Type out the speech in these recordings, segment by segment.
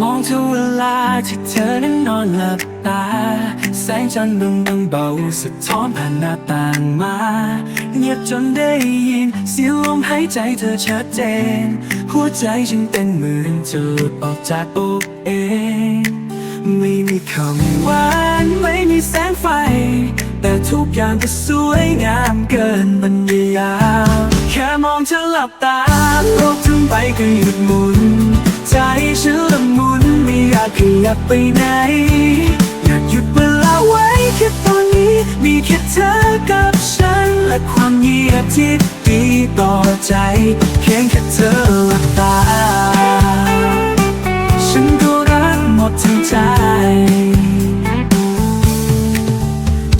มองทุกเวลาที่เธอนั้นนอนหลับตา แสงจันทร์ดวงดังเบาสะท้อนผ่านหน้าต่างมา เงียบจนได้ยิน เสียงลมหายใจเธอชัดเจน หัวใจฉันเต้นเหมือนจะหลุดออกจากอกเอง ไม่มีคำหวานไม่มีแสงไฟ แต่ทุกอย่างก็สวยงามเกินบรรยายแค่มองเธอหลับตาโลกทั้งใบก็หยุดหมุน ใจฉันละมุนไม่อยากขยับไปไหน อยากหยุดเวลาไว้แค่ตอนนี้ มีแค่เธอกับฉัน และความเงียบที่ดีต่อใจเพียงแค่เธอหลับตา ฉันก็รักหมดทั้งใจ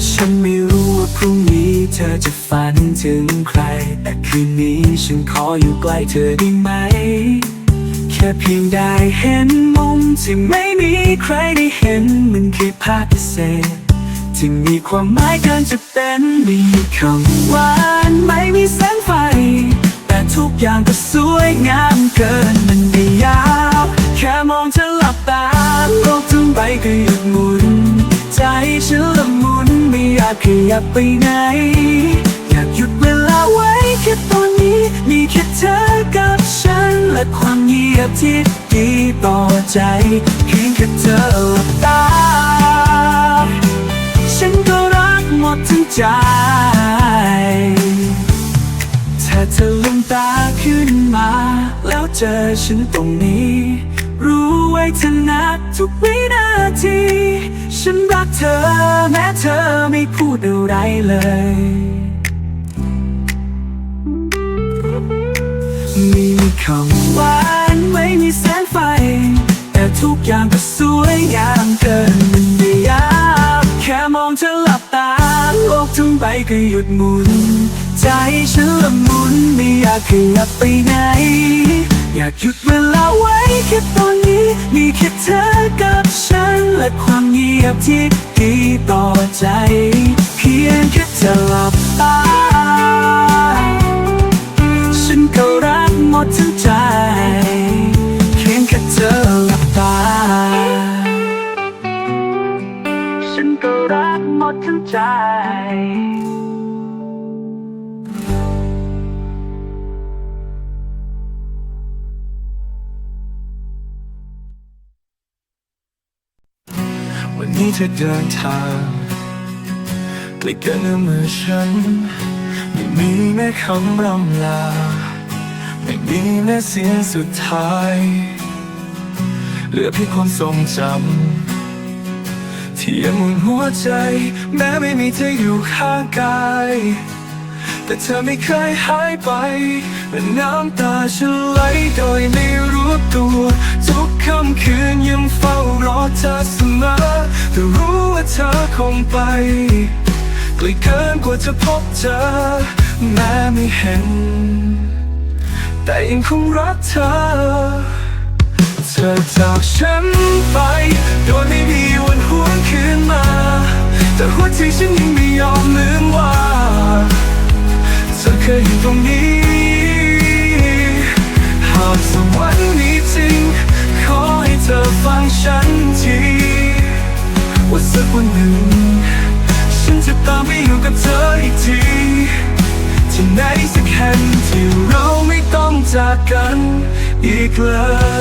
ฉันไม่รู้ว่าพรุ่งนี้เธอจะฝันถึงใคร แต่คืนนี้ฉันขออยู่ใกล้เธอได้ไหม ค่เพียงได้เห็นมุมที่ไม่มีใครได้เห็นมันคือภาพพิเศษ ที่มีความหมายเกินจะเป็นมีคำหวานไม่มีแสงไฟ แต่ทุกอย่างก็สวยงามเกินมันไม่ยาวแค่มองเธอหลับตาโลกทั้งใบก็หยุดหมุน ใจฉันละมุนไม่อยากขยับไปไหน อยากหยุดเวลาไว้แค่ตอนนี้มีแค่เธอกับ และความเงียบที่ดีต่อใจเพียงแค่เธอหลับตา ฉันก็รักหมดทั้งใจถ้าเธอลืมตาขึ้นมา แล้วเจอฉันตรงนี้ รู้ไว้เถอะนทุกวินาที ฉันรักเธอแม้เธอไม่พูดอะไรเลย ไม่มีคำหวานไม่มีแสงไฟ แต่ทุกอย่างก็สวยงามเกินมันไม่ยากแค่มองเธอหลับตาโลกทั้งใบก็หยุดหมุน ใจฉันละมุนไม่อยากขยับไปไหน อยากหยุดเวลาไว้แค่ตอนนี้ มีแค่เธอกับฉันและความเงียบที่ดีต่อใจ วันนี้เธอเดินทางใกล้เกินเมื่อฉัน ไม่มีแม้คำร่ำลา ไม่มีแม้เสียงสุดท้าย เหลือเพียงความทรงจำที่ยังหมุนหัวใจ แม้ไม่มีเธออยู่ข้างกาย แต่เธอไม่เคยหายไปและน้ำตาฉันไหลโดยไม่รู้ตัว ทุกค่ำคืนยังเฝ้ารอเธอเสมอแต่รู้ว่าเธอคงไปไกลเกินกว่าจะพบเจอ แม้ไม่เห็น แต่ยังคงรักเธอ เธอจากฉันไป โดยไม่มีวันหวนคืนมา แต่หัวใจฉันยังไม่ยอมลืมว่า เธอเคยอยู่ตรงนี้ หากสักวันนี้จริง ขอให้เธอฟังฉันทีว่าสักวันหนึ่ง ฉันจะตามไปอยู่กับเธออีกที ที่ไหนสักแห่งที่เราไม่ต้องจากกันอีกเล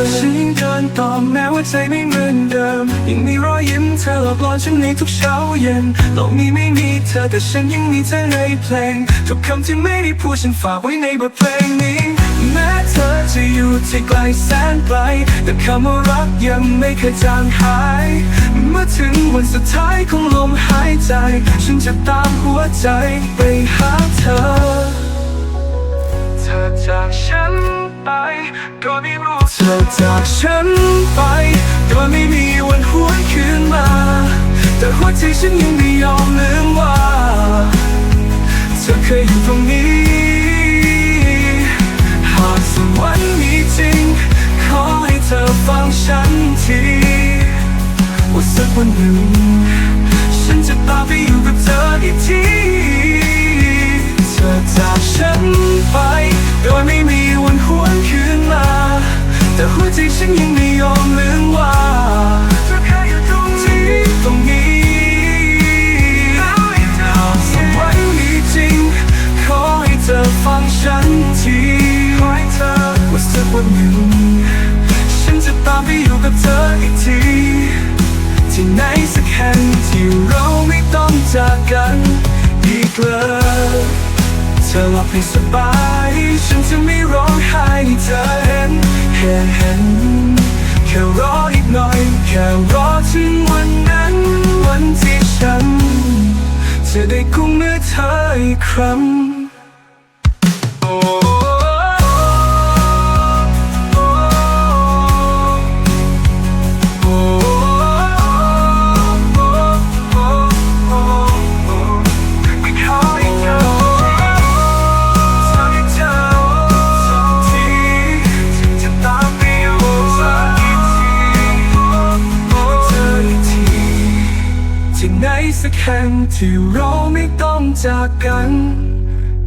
ยฉันยังเดินต่อแม้ว่าใจไม่เหมือนเดิม ยังมีรอยยิ้มเธอหลอกหลอนฉันในทุกเช้าเย็นโลกนี้ไม่มีเธอแต่ฉันยังมีเธอในเพลงทุกคำที่ไม่ได้พูดฉันฝากไว้ในบทเพลงนี้ จะอยู่ที่ไกลแสนไกล แต่คำว่ารักยังไม่เคยจางหาย เมื่อถึงวันสุดท้ายของลมหายใจ ฉันจะตามหัวใจไปหาเธอ เธอจากฉันไปโดยไม่รู้เธอจากฉันไปโดยไม่มีวันหวนคืนมา แต่หัวใจฉันยังไม่ยอมลืมว่า เธอเคยอยู่ตรงนี้ ฟังฉันทีว่าสักวันหนึ่ง เห็นที่เราไม่ต้องจากกันอีกเลยเธอหลับให้สบาย ฉันจะไม่ร้องไห้ให้เธอเห็นแค่เห็น แค่รออีกหน่อย แค่รอถึงวันนั้น วันที่ฉัน จะได้กุ้งเนื้อเธออีกครั้ง ที่ไหนสักแห่งที่เราไม่ต้องจากกัน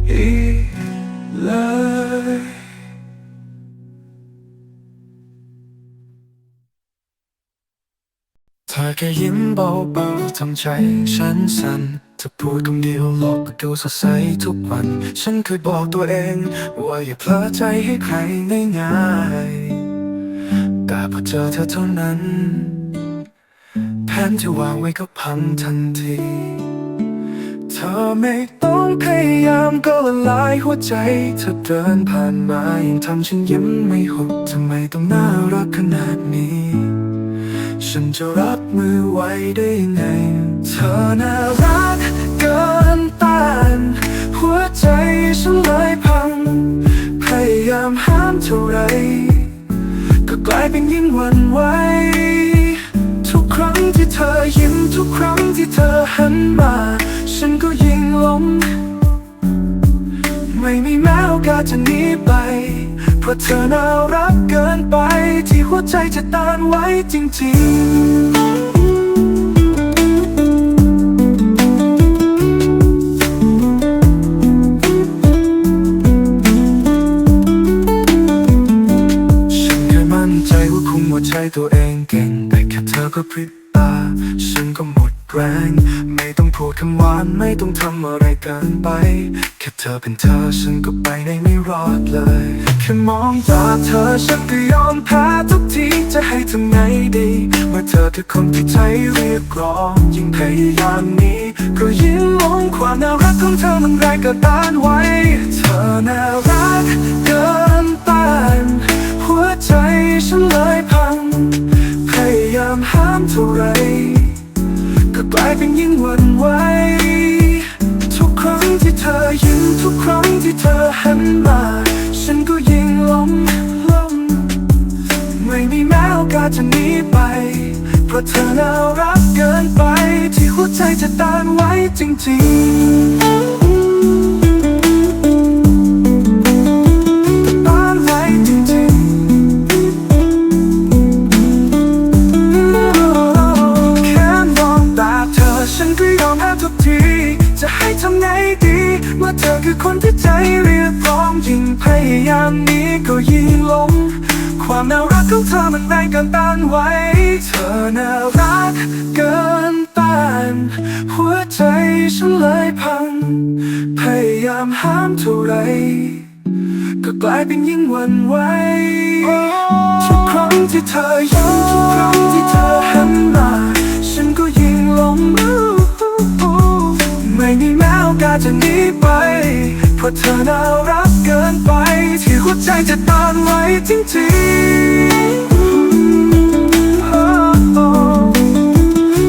อีกเลยเธอแค่ยิ้มเบาๆทำใจฉันสั่นเธอพูดคำเดียวโลกก็ดูสดใสทุกวัน ฉันเคยบอกตัวเอง ว่าอย่าเพลอใจให้ใครง่ายๆแต่พอเจอเธอเท่านั้น นที่วางไว้ก็พังทันที เธอไม่ต้องพยายามก็ละลายหัวใจ เธอเดินผ่านมายังทำฉันยิ้มไม่หุบทำไมต้องน่ารักขนาดนี้ ฉันจะรับมือไว้ได้ยังไง เธอน่ารักเกินต้านหัวใจฉันเลยพัง พยายามห้ามเท่าไรก็กลายเป็นยิ่งหวันไหว ที่เธอหันมา ฉันก็ยิ่งหลมไม่มีแม้โอกาสจะหนีไป เพราะเธอน่ารักเกินไป ที่หัวใจจะต้านไว้จริงๆ ต้องทำอะไรเกินไป แค่เธอเป็นเธอฉันก็ไปในไม่รอดเลย แค่มองตาเธอฉันก็ยอมแพ้ทุกทีจะให้ทำไงดี เมื่อเธอคือคนที่ใจเรียกร้องยิ่งพยายามนี้ก็ยิ่งลงความน่ารักของเธอมันแรงกินต้านไว้ เธอน่ารักเกินต้านหัวใจฉันเลยพัง พยายามห้ามเท่าไรก็กลายเป็นยิ่งหวั่นไหว มา ฉันก็ยิ่งหลงหลงไม่มีแม้โอกาสจะหนีไป เพราะเธอน่ารักเกินไป ที่หัวใจจะต้านไว้จริงๆ เมื่อเธอคือคนที่ใจเรียกร้องยิ่งพยายามนี้ก็ยิ่งลง ความน่ารักของเธอมันแรงเกินต้านไว้ เธอน่ารักเกินต้านหัวใจฉันเลยพัง พยายามห้ามเท่าไร ก็กลายเป็นยิ่งหวั่นไหวทุกครั้งที่เธอยิ้มทุกครั้งที่เธอหันมา ฉันก็ยิ่งหลงไม่มีแม้ กาสจะหนีไป เพราะเธอน่ารักเกินไป ที่หัวใจจะต้านไว้จริงๆ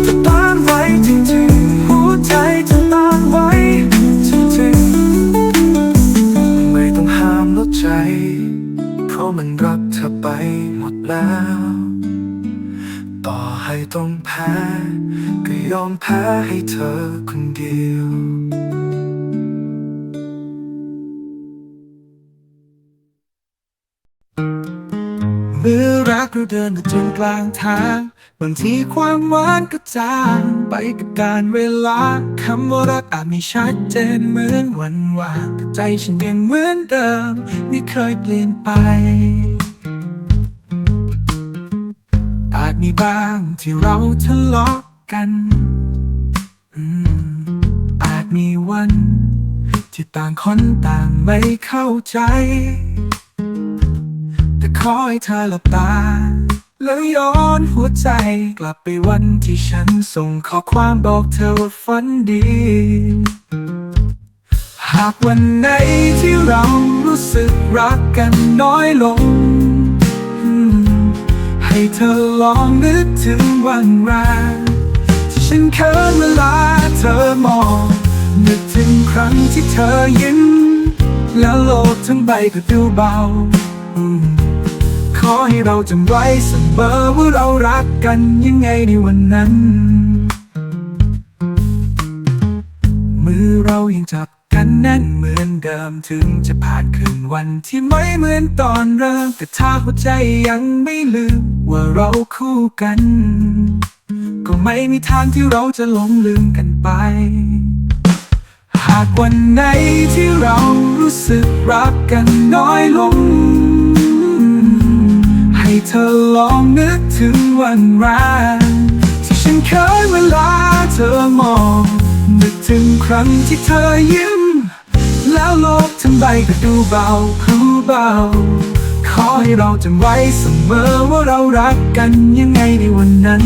จะต้านไวจริงๆหัวใจจะต้านไวจริงๆไม่ต้องห้ามลดใจเพราะมันรักเธอไปหมดแล้ว ต่อให้ต้องแพ้ ก็ยอมแพ้ให้เธอคนเดียว รักเราเดินมาจนกลางทางบางทีความหวานก็จางไปกับการเวลาคำว่ารักอาจไม่ชัดเจนเหมือนวันวานใจฉันยังเหมือนเดิมไม่เคยเปลี่ยนไป อาจมีบ้างที่เราทะเลาะกันอาจมีวัน ที่ต่างคนต่างไม่เข้าใจ ขอให้เธอหลับตา แล้วย้อนหัวใจกลับไปวันที่ฉันส่งข้อความบอกเธอว่าฝันดี หากวันไหนที่เรารู้สึกรักกันน้อยลง ให้เธอลองนึกถึงวันแรกที่ฉันเคินเวลาเธอมอง นึกถึงครั้งที่เธอยิ้ม แล้วโลกทั้งใบก็ดูเบาอืม ขอให้เราจำไว้เสมอว่าเรารักกันยังไงในวันนั้น มือเรายังจับกันแน่นเหมือนเดิมถึงจะผ่านคืนวันที่ไม่เหมือนตอนเริ่มแต่ถ้าหัวใจยังไม่ลืมว่าเราคู่กัน ก็ไม่มีทางที่เราจะหลงลืมกันไป หากวันไหนที่เรารู้สึกรักกันน้อยลง ให้เธอลองนึกถึงวันแรกที่ฉันเคยเวลาเธอมอง นึกถึงครั้งที่เธอยิ้ม แล้วโลกทั้งใบก็ดูเบาคูเบา ขอให้เราจำไว้เสมอว่าเรารักกันยังไงในวันนั้น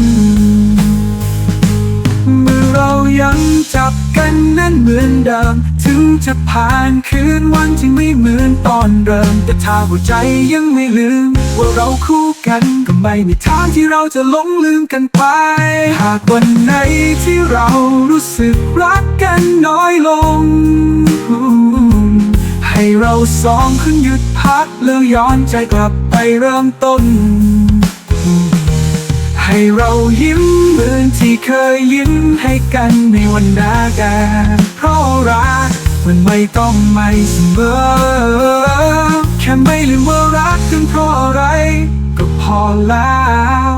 เมื่อเรายังจับกันแน่นเหมือนเดิม ถึงจะผ่านคืนวันที่ไม่เหมือนตอนเริ่ม แต่ถ้าหัวใจยังไม่ลืม ว่าเราคู่กันก็ไม่มีทางที่เราจะหลงลืมกันไป หากวันไหนที่เรารู้สึกรักกันน้อยลง ให้เราสองคนหยุดพักแล้วย้อนใจกลับไปเริ่มต้น ให้เรายิ้มเหมือนที่เคยยิ้มให้กันในวันดากันเพราะรัก มันไม่ต้องไม่เสมอ แค่ไม่ลืมว่ารักกันเพราะอะไร ก็พอแล้ว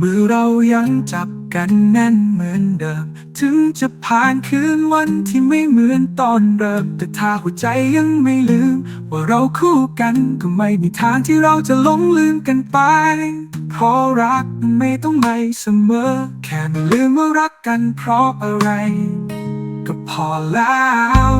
มือเรายังจับกันแน่นเหมือนเดิม ถึงจะผ่านคืนวันที่ไม่ม ตอนเริ่มแต่ถ้าหัวใจยังไม่ลืม ว่าเราคู่กันก็ไม่มีทางที่เราจะหลงลืมกันไปเพราะรักมันไม่ต้องไม่เสมอ แค่ไม่ลืมว่ารักกันเพราะอะไร ก็พอแล้ว